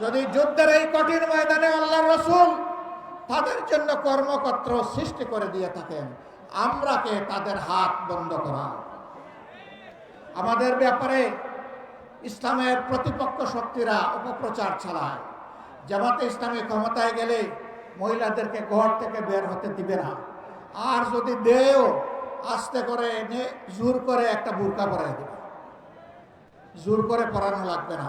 যদি যুদ্ধের এই কঠিন ময়দানে আল্লাহ রসুল তাদের জন্য কর্মকর্ত সৃষ্টি করে দিয়ে থাকেন, আমরা কে তাদের হাত বন্ধ করা? আমাদের ব্যাপারে ইসলামের প্রতিপক্ষ শক্তিরা অপপ্রচার চালায়। জামাতে ইসলামী ক্ষমতায় গেলে মহিলাদেরকে ঘর থেকে বের হতে দিবে না। আর যদি দেও, আস্তে করে এনে জোর করে একটা বুরকা পরাই দেবে। জোর করে পড়ানো লাগবে না।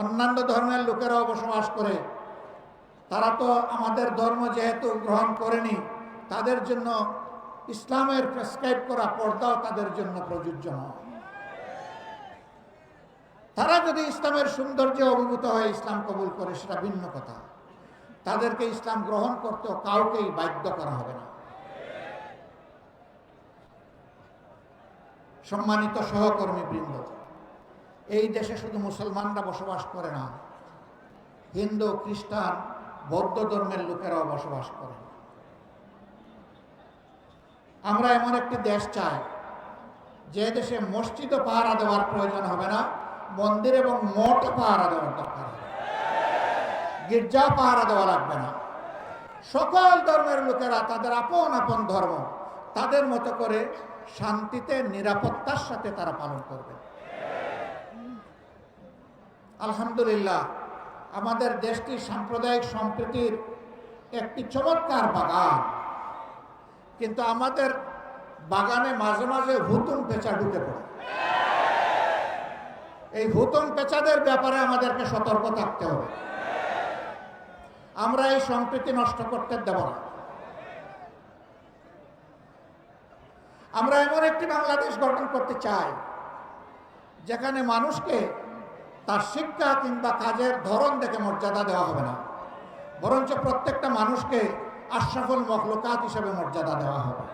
অন্যান্য ধর্মের লোকেরাও বসবাস করে। তারা তো আমাদের ধর্ম যেহেতু গ্রহণ করেনি, তাদের জন্য ইসলামের প্রেসক্রাইব করা পর্দাও তাদের জন্য প্রযোজ্য নয়। তারা যদি ইসলামের সৌন্দর্যে অভিভূত হয়ে ইসলাম কবুল করে, সেটা ভিন্ন কথা। তাদেরকে ইসলাম গ্রহণ করতেও কাউকেই বাধ্য করা হবে না। সম্মানিত সহকর্মী বৃন্দ এই দেশে শুধু মুসলমানরা বসবাস করে না, হিন্দু, খ্রিস্টান, বৌদ্ধ ধর্মের লোকেরাও বসবাস করে। আমরা এমন একটি দেশ চাই, যে দেশে মসজিদও পাহারা দেওয়ার প্রয়োজন হবে না, মন্দির এবং মঠ পাহারা দেওয়ার দরকার গির্জা পাহারা দেওয়া লাগবে না। সকল ধর্মের লোকেরা তাদের আপন আপন ধর্ম, তাদের মতো করে শান্তিতে, নিরাপত্তার সাথে তারা পালন করবে। আলহামদুলিল্লাহ, আমাদের দেশটি সাম্প্রদায়িক সম্প্রীতির একটি চমৎকার বাগান। কিন্তু আমাদের বাগানে মাঝে মাঝে হুতুম পেঁচা ঢুকে পড়ে। এই হুতুম পেঁচাদের ব্যাপারে আমাদেরকে সতর্ক থাকতে হবে। আমরা এই সম্প্রীতি নষ্ট করতে দেব না। আমরা এমন একটি বাংলাদেশ গঠন করতে চাই, যেখানে মানুষকে তার শিক্ষা কিংবা কাজের ধরন দেখে মর্যাদা দেওয়া হবে না। বরঞ্চ প্রত্যেকটা মানুষকে আশরাফুল মখলুকাত হিসেবে মর্যাদা দেওয়া হবে।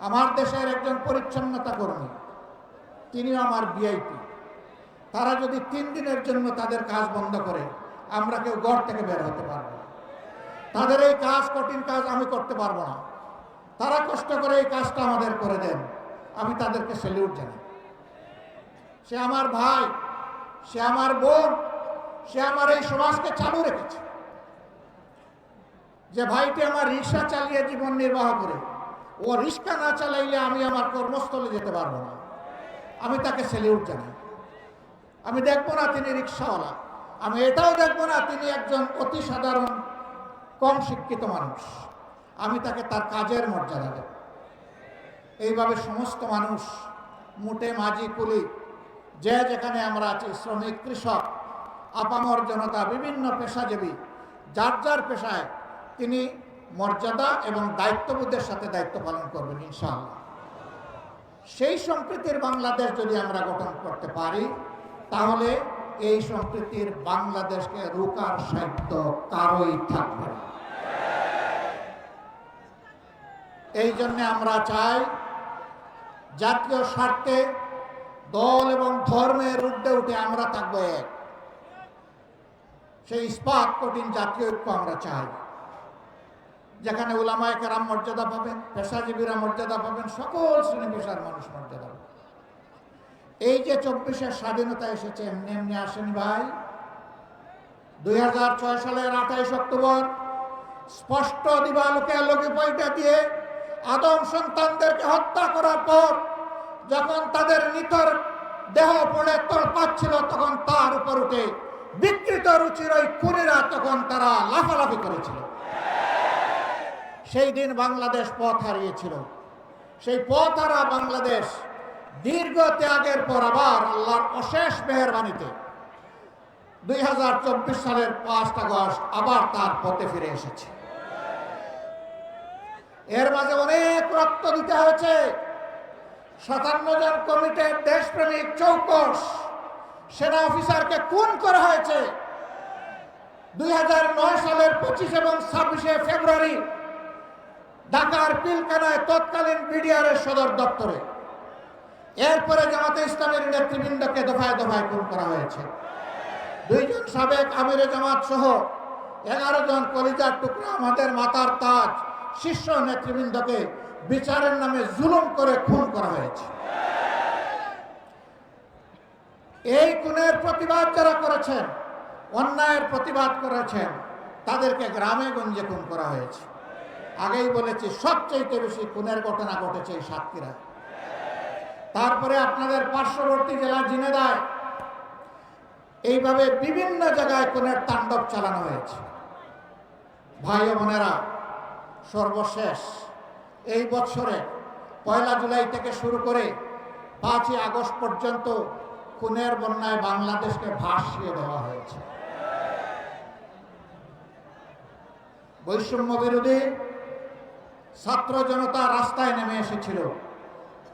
আমার দেশের একজন পরিচ্ছন্নতা কর্মী, তিনিও আমার বিআইপি তারা যদি তিন দিনের জন্য তাদের কাজ বন্ধ করে, আমরা কেউ ঘর থেকে বের হতে পারব। তাদের এই কাজ, কঠিন কাজ আমি করতে পারব না। তারা কষ্ট করে এই কাজটা আমাদের করে দেন। আমি তাদেরকে সেলিউট জানাই। সে আমার ভাই সে আমার বোন, সে আমার এই সমাজকে চালু রেখেছে। যে ভাইটি আমার রিক্সা চালিয়ে জীবন নির্বাহ করে, ও রিক্সা না চালাইলে আমি আমার কর্মস্থলে যেতে পারব না। আমি তাকে সেলিউট জানাই। আমি দেখব না তিনি রিক্সাওয়ালা। আমি এটাও দেখব না তিনি একজন অতি সাধারণ, কম শিক্ষিত মানুষ। আমি তাকে তার কাজের মর্যাদা দেব। এইভাবে সমস্ত মানুষ, মোটে, মাঝি, কুলি যে যেখানে আমরা আছি, শ্রমিক, কৃষক, আপামর জনতা, বিভিন্ন পেশাজীবী, যার যার পেশায় তিনি মর্যাদা এবং দায়িত্ববোধের সাথে দায়িত্ব পালন করবেন, ইনশাআল্লাহ। সেই সম্প্রীতির বাংলাদেশ যদি আমরা গঠন করতে পারি, তাহলে এই সম্প্রীতির বাংলাদেশকে রোকার সাহিত্য কারোই থাকবে না। এই জন্য আমরা চাই জাতীয় স্বার্থে দল এবং ধর্মের ঊর্ধ্বে উঠে আমরা থাকব এক। সেই ইস্পাত কঠিন জাতীয় ঐক্য আমরা চাই। যেখানে ওলামায় কেরাম মর্যাদা পাবেন, পেশাজীবীরা মর্যাদা পাবেন, সকল শ্রেণি পেশার মানুষ মর্যাদা পাবেন। এই যে চব্বিশের স্বাধীনতা এসেছে, এমনি এমনি আসেনি ভাই। দুই ছয় সালের আঠাইশ অক্টোবর, স্পষ্ট দিবালোকে লোকে পয়টা দিয়ে আদম সন্তানদেরকে হত্যা করার পর, যখন তাদের নিতর দেহ পড়ে তড়পাচ্ছিল তখন তার উপর উঠে বিকৃত রুচির ওই খুনিরা তখন তারা লাফালাফি করেছিল। সেই দিন বাংলাদেশ পথ হারিয়েছিল। সেই পথ হারা বাংলাদেশ দীর্ঘ ত্যাগের পর আবার আল্লাহর অশেষ মেহরবানিতে দুই হাজার চব্বিশ সালের পাঁচ আগস্ট আবার তার পথে ফিরে এসেছে। এর মাঝে অনেক রক্ত দিতে হয়েছে। সাতান্ন জন কমিটির দেশপ্রেমিক চৌকস সেনা অফিসারকে খুন করা হয়েছে। দুই হাজার নয় সালের পঁচিশ এবং ছাব্বিশে ফেব্রুয়ারি ঢাকার পিলকানায় তৎকালীন বিডিআরের সদর দপ্তরে। এরপরে জামাতে ইসলামের নেতৃবৃন্দকে দফায় দফায় খুন করা হয়েছে। দুইজন সাবেক আমিরে জামাত সহ এগারো জন কলিজার টুকরা আমাদের মাতার তাজ শীর্ষ নেতৃবৃন্দকে বিচারের নামে জুলুম করে খুন করা হয়েছে। এই খুনের প্রতিবাদ যারা করেছেন, অন্যায়ের প্রতিবাদ করেছেন, তাদেরকে গ্রামে গঞ্জে খুন করা হয়েছে। আগেই বলেছি সবচেয়ে বেশি খুনের ঘটনা ঘটেছে এই সাতক্ষীরা তারপরে আপনাদের পার্শ্ববর্তী জেলা জিনেদায়, এইভাবে বিভিন্ন জায়গায় খুনের তাণ্ডব চালানো হয়েছে। ভাই বোনেরা, সর্বশেষ এই বছরে পয়লা জুলাই থেকে শুরু করে পাঁচই আগস্ট পর্যন্ত খুনের বন্যায় বাংলাদেশকে ভাসিয়ে দেওয়া হয়েছে। বৈষম্য বিরোধী ছাত্র জনতা রাস্তায় নেমে এসেছিল।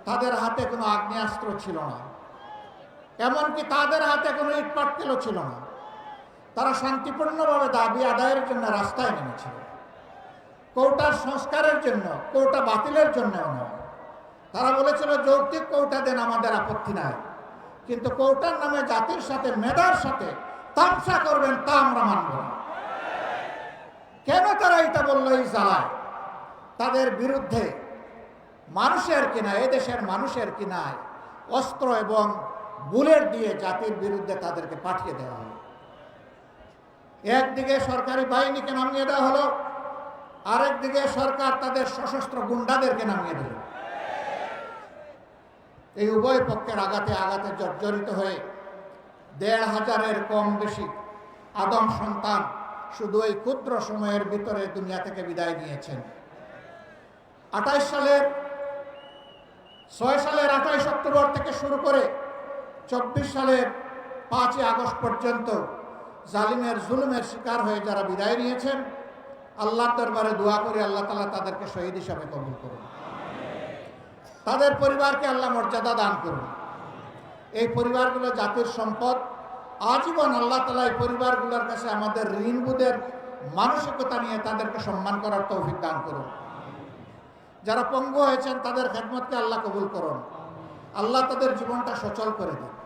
তাদের হাতে কোনো আগ্নেয়াস্ত্র ছিল না। এমনকি তাদের হাতে কোনো ইট পাটকেলও ছিল না। তারা শান্তিপূর্ণভাবে দাবি আদায়ের জন্য রাস্তায় নেমেছিল। কৌটার সংস্কারের জন্য, কৌটা বাতিলের জন্য নয়। তারা বলেছিল, যৌক্তিক কৌটা দেন আমাদের আপত্তি নাই। কিন্তু কৌটার নামে জাতির সাথে, মেধার সাথে তামসা করবেন তা আমরা মানব না। কেন তারা এটা বলল এই জ্বালায়? তাদের বিরুদ্ধে মানুষের কিনা এদেশের মানুষের কিনায় অস্ত্র এবং বুলেট দিয়ে জাতির বিরুদ্ধে তাদেরকে পাঠিয়ে দেওয়া হলো। একদিকে সরকারি বাহিনীকে নামিয়ে দেওয়া হলো আরেকদিকে সরকার তাদের সশস্ত্র গুন্ডাদেরকে নামিয়ে দিল। এই উভয় পক্ষের আঘাতে আঘাতে জর্জরিত হয়ে দেড় হাজারের কম বেশি আদম সন্তান শুধু এই ক্ষুদ্র সময়ের ভিতরে দুনিয়া থেকে বিদায় নিয়েছেন। আঠাইশ সালের, ছয় সালের আঠাইশ অক্টোবর থেকে শুরু করে চব্বিশ সালের পাঁচই আগস্ট পর্যন্ত জালিমের জুলুমের শিকার হয়ে যারা বিদায় নিয়েছেন আল্লাহ দরবারে দোয়া করে, আল্লাহ তালা তাদেরকে শহীদ হিসাবে কবুল করুন। তাদের পরিবারকে আল্লাহ মর্যাদা দান করুন। এই পরিবারগুলো জাতির সম্পদ। আজীবন আল্লাহ তালা এই পরিবারগুলোর কাছে আমাদের ঋণবোধের মানসিকতা নিয়ে তাদেরকে সম্মান করার তৌফিক দান করুন। যারা পঙ্গু হয়েছেন, তাদের খেদমতকে আল্লাহ কবুল করুন। আল্লাহ তাদের জীবনটা সচল করে দিন।